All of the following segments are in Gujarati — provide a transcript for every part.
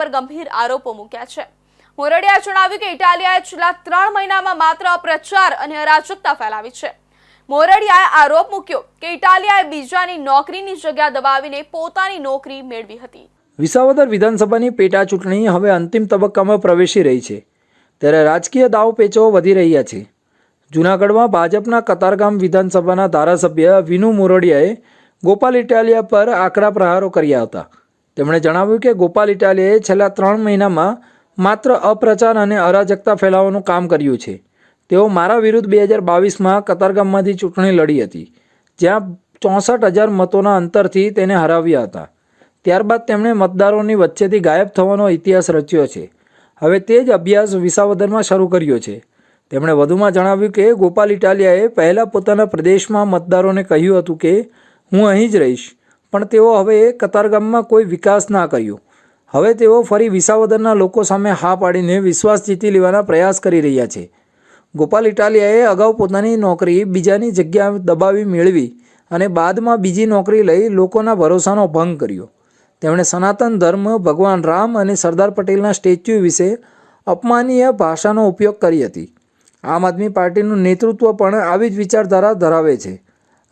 પર ગંભીર આરોપો મૂક્યા છે. મોરડિયાએ જણાવ્યું કે ઇટાલિયાએ છેલ્લા ત્રણ મહિનામાં માત્ર અપ્રચાર અને અરાજકતા ફેલાવી છે. મોરડિયાએ આરોપ મૂક્યો કે ઇટાલિયાએ બીજાની નોકરીની જગ્યા દબાવીને પોતાની નોકરી મેળવી હતી. વિસાવદર વિધાનસભાની પેટા ચૂંટણી હવે અંતિમ તબક્કામાં પ્રવેશી રહી છે. ત્યારે રાજકીય દાવપેચો વધી રહ્યા છે. જૂનાગઢમાં ભાજપના કતારગામ વિધાનસભાના ધારાસભ્ય વિનુ મોરડિયાએ ગોપાલ ઇટાલિયા પર આકરા પ્રહારો કર્યા હતા. તેમણે જણાવ્યું કે ગોપાલ ઇટાલીએ છેલ્લા ત્રણ મહિનામાં માત્ર અપ્રચાર અને અરાજકતા ફેલાવવાનું કામ કર્યું છે. તેઓ મારા વિરુદ્ધ બે હજાર બાવીસમાં કતારગામમાંથી ચૂંટણી લડી હતી, જ્યાં ચોસઠ હજાર મતોના અંતરથી તેને હરાવ્યા હતા. ત્યારબાદ તેમણે મતદારોની વચ્ચેથી ગાયબ થવાનો ઇતિહાસ રચ્યો છે. હવે તે જ અભ્યાસ વિસાવદરમાં શરૂ કર્યો છે. તેમણે વધુમાં જણાવ્યું કે ગોપાલ ઇટાલિયાએ પહેલાં પોતાના પ્રદેશમાં મતદારોને કહ્યું હતું કે, હું અહીં જ રહીશ. પણ તેઓ હવે કતારગામમાં કોઈ વિકાસ ના કર્યો. હવે તેઓ ફરી વિસાવદરના લોકો સામે હા પાડીને વિશ્વાસ જીતી લેવાના પ્રયાસ કરી રહ્યા છે. ગોપાલ ઇટાલિયાએ અગાઉ પોતાની નોકરી બીજાની જગ્યા દબાવી મેળવી અને બાદમાં બીજી નોકરી લઈ લોકોના ભરોસાનો ભંગ કર્યો. તેમણે સનાતન ધર્મ, ભગવાન રામ અને સરદાર પટેલના સ્ટેચ્યુ વિશે અપમાનીય ભાષાનો ઉપયોગ કરી હતી. આમ આદમી પાર્ટીનું નેતૃત્વ પણ આવી જ વિચારધારા ધરાવે છે.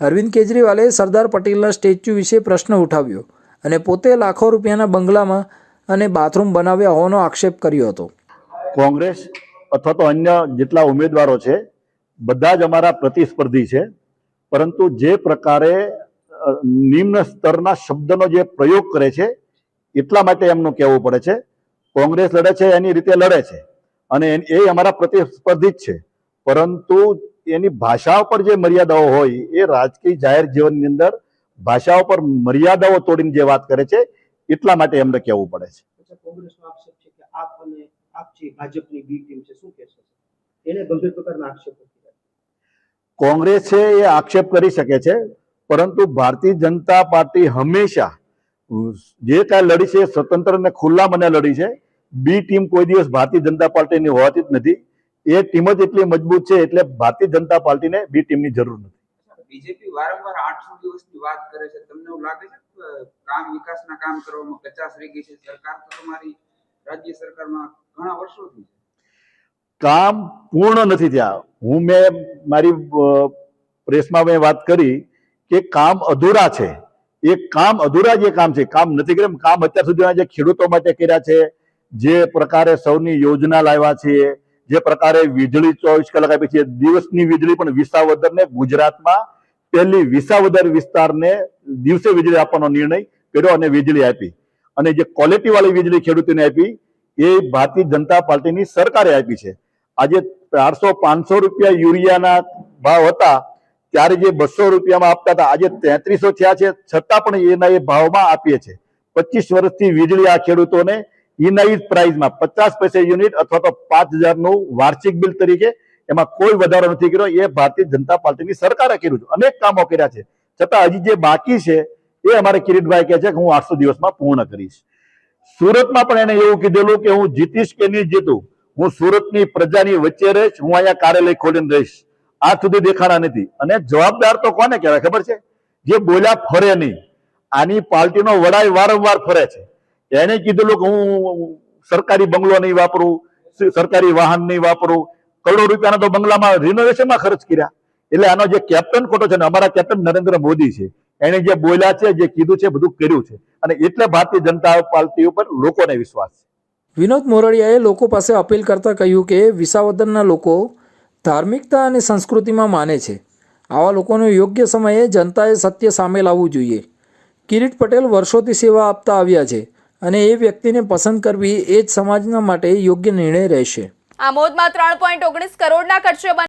અરવિંદ કેજરીવાલે સરદાર પટેલના સ્ટેચ્યુ વિશે પ્રશ્ન ઉઠાવ્યો અને પોતે લાખો રૂપિયાના બંગલામાં અને બાથરૂમ બનાવ્યા હોવાનો આક્ષેપ કર્યો હતો. કોંગ્રેસ અથવા તો અન્ય જેટલા ઉમેદવારો છે, બધા જ અમારા પ્રતિસ્પર્ધી છે, પરંતુ જે પ્રકારે નિમ્ન સ્તરના શબ્દનો જે પ્રયોગ કરે છે, એટલા માટે એમનું કહેવું પડે છે, કોંગ્રેસ લડે છે, એની રીતે લડે છે, અને એ અમારા પ્રતિસ્પર્ધી જ છે, પરંતુ એની ભાષા ઉપર જે મર્યાદાઓ હોય એ રાજકીય જાહેર જીવનની અંદર ભાષા પર મર્યાદાઓ તોડીને જે વાત કરે છે એટલા માટે એમને કહેવું પડે છે. કોંગ્રેસનો આક્ષેપ છે કે આપ અને આપ જે ભાજપની બી ટીમ છે શું કહેશો? એને ગંભીર પ્રકારના આક્ષેપો કોંગ્રેસ છે એ આક્ષેપ કરી શકે છે પરંતુ ભારતીય જનતા પાર્ટી હંમેશા જે કાંઈ લડી છે સ્વતંત્ર અને ખુલ્લા મને લડી છે. બી ટીમ કોઈ દિવસ ભારતીય જનતા પાર્ટીની હોવાતી જ નથી. એ ટીમ જ એટલી મજબૂત છે એટલે ભારતીય જનતા પાર્ટીને બી ટીમની જરૂર નથી. બીજેપી વારંવાર આઠસો દિવસની વાત કરે છે. તમને એવું લાગે છે કામ વિકાસના કામ કરવામાં કચાશ રહી ગઈ છે? સરકાર તો તમારી રાજ્ય સરકારમાં ઘણા વર્ષોથી કામ પૂર્ણ નથી થયા. હું મેં મારી પ્રેસમાં મેં વાત કરી કે કામ અધૂરા છે. એ કામ અધૂરા જે કામ છે. કામ નથી કર્યું. કામ અત્યાર સુધીના જે ખેડૂતો માટે કર્યા છે જે પ્રકારે સૌની યોજના લાવ્યા છે જે પ્રકારે વીજળી ચોવીસ કલાક આપી છે દિવસની વીજળી પણ વિસાવદરને ગુજરાતમાં પહેલી વિસાવદર વિસ્તારને દિવસે વીજળી આપવાનો નિર્ણય કર્યો અને વીજળી આપી. અને જે ક્વોલિટી વાળી વીજળી ખેડૂતોને આપી, એ ભારતીય જનતા પાર્ટીની સરકારે આપી છે. આજે ચારસો પાંચસો રૂપિયા યુરિયાના ભાવ હતા, ત્યારે જે બસો રૂપિયામાં આપતા હતા, આજે તેત્રીસો થયા છે, છતાં પણ એના એ ભાવમાં આપીએ છે. પચીસ વર્ષથી વીજળી આ ખેડૂતોને જ પ્રાઇઝમાં પચાસ પૈસા યુનિટ અથવા તો પાંચ હજારનું વાર્ષિક બિલ તરીકે એમાં કોઈ વધારો નથી કર્યો. એ ભારતીય જનતા પાર્ટીની સરકારે કર્યું છે. અનેક કામો કર્યા છે. છતાં હજી જે બાકી છે, એ અમારે કિરીટભાઈ કહે છે કે હું આઠસો દિવસમાં પૂર્ણ કરીશ. સુરતમાં પણ એને એવું કીધેલું કે હું જીતીશ કે નહીં જીતું, હું સુરતની પ્રજાની વચ્ચે રહીશ, હું અહીંયા કાર્યાલય ખોલીને રહીશ. આ સુધી દેખાડા નથી. અને જવાબદાર તો કોને કહેવાય? ખબર છે? જે બોલ્યા ફરે નહીં. આની પાર્ટીનો વડાઈ વારંવાર ફરે છે. એને કીધેલું કે હું સરકારી બંગલો નહીં વાપરું સરકારી વાહન નહીં વાપરું. કરોડો રૂપિયાના તો બંગલામાં રિનોવેશનમાં ખર્ચ કર્યા. એટલે આનો જે કેપ્ટન ખોટો છે ને, અમારા કેપ્ટન નરેન્દ્ર મોદી છે. એને જે બોલ્યા છે, જે કીધું છે, બધું કર્યું છે. અને એટલે ભારતીય જનતા પાર્ટી ઉપર લોકોને વિશ્વાસ છે. વિનોદ મોરડિયાએ લોકો પાસે અપીલ કરતાં કહ્યું કે વિસાવદનના લોકો ધાર્મિકતા અને સંસ્કૃતિમાં માને છે. આવા લોકોનો યોગ્ય સમયે જનતાએ સત્ય સામે લાવવું જોઈએ. કિરીટ પટેલ વર્ષોથી સેવા આપતા આવ્યા છે. અને એ વ્યક્તિને પસંદ કરવી એ જ સમાજના માટે યોગ્ય નિર્ણય રહેશે. આમોદમાં ત્રણ પોઈન્ટ ઓગણીસ કરોડના ખર્ચે